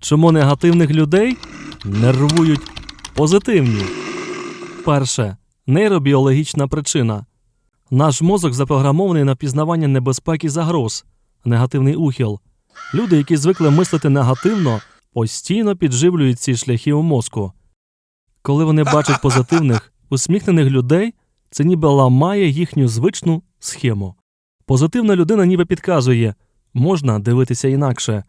Чому негативних людей нервують позитивні? Перше нейробіологічна причина. Наш мозок запрограмований на пізнавання небезпек і загроз, негативний ухил. Люди, які звикли мислити негативно, постійно підживлюють ці шляхи у мозку. Коли вони бачать позитивних, усміхнених людей, це ніби ламає їхню звичну схему. Позитивна людина ніби підказує можна дивитися інакше.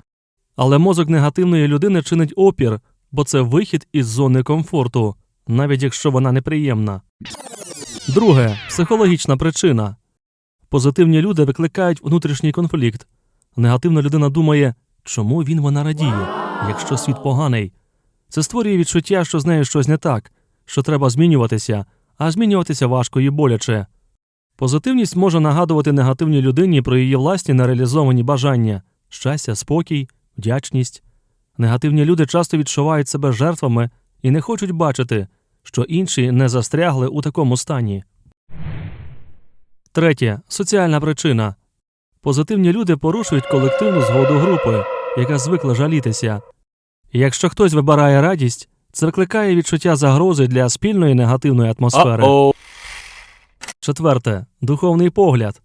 Але мозок негативної людини чинить опір, бо це вихід із зони комфорту, навіть якщо вона неприємна. Друге психологічна причина. Позитивні люди викликають внутрішній конфлікт. Негативна людина думає, чому він вона радіє, якщо світ поганий. Це створює відчуття, що з нею щось не так, що треба змінюватися, а змінюватися важко і боляче. Позитивність може нагадувати негативній людині про її власні нереалізовані бажання, щастя, спокій, вдячність. Негативні люди часто відчувають себе жертвами і не хочуть бачити, що інші не застрягли у такому стані. Третє соціальна причина. Позитивні люди порушують колективну згоду групи, яка звикла жалітися. Якщо хтось вибирає радість, це викликає відчуття загрози для спільної негативної атмосфери. Четверте духовний погляд.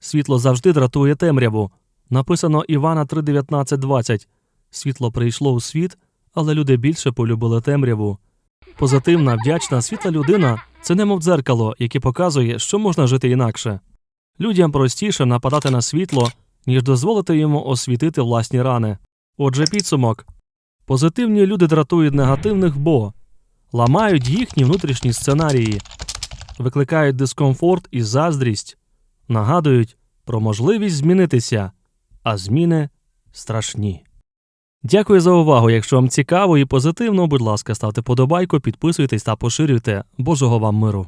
Світло завжди дратує темряву. Написано Івана 3.19.20. Світло прийшло у світ, але люди більше полюбили темряву. Позитивна, вдячна, світла людина це немов дзеркало, яке показує, що можна жити інакше. Людям простіше нападати на світло, ніж дозволити йому освітити власні рани. Отже, підсумок позитивні люди дратують негативних, бо ламають їхні внутрішні сценарії, викликають дискомфорт і заздрість, нагадують про можливість змінитися, а зміни страшні. Дякую за увагу. Якщо вам цікаво і позитивно, будь ласка, ставте подобайку, підписуйтесь та поширюйте. Божого вам миру!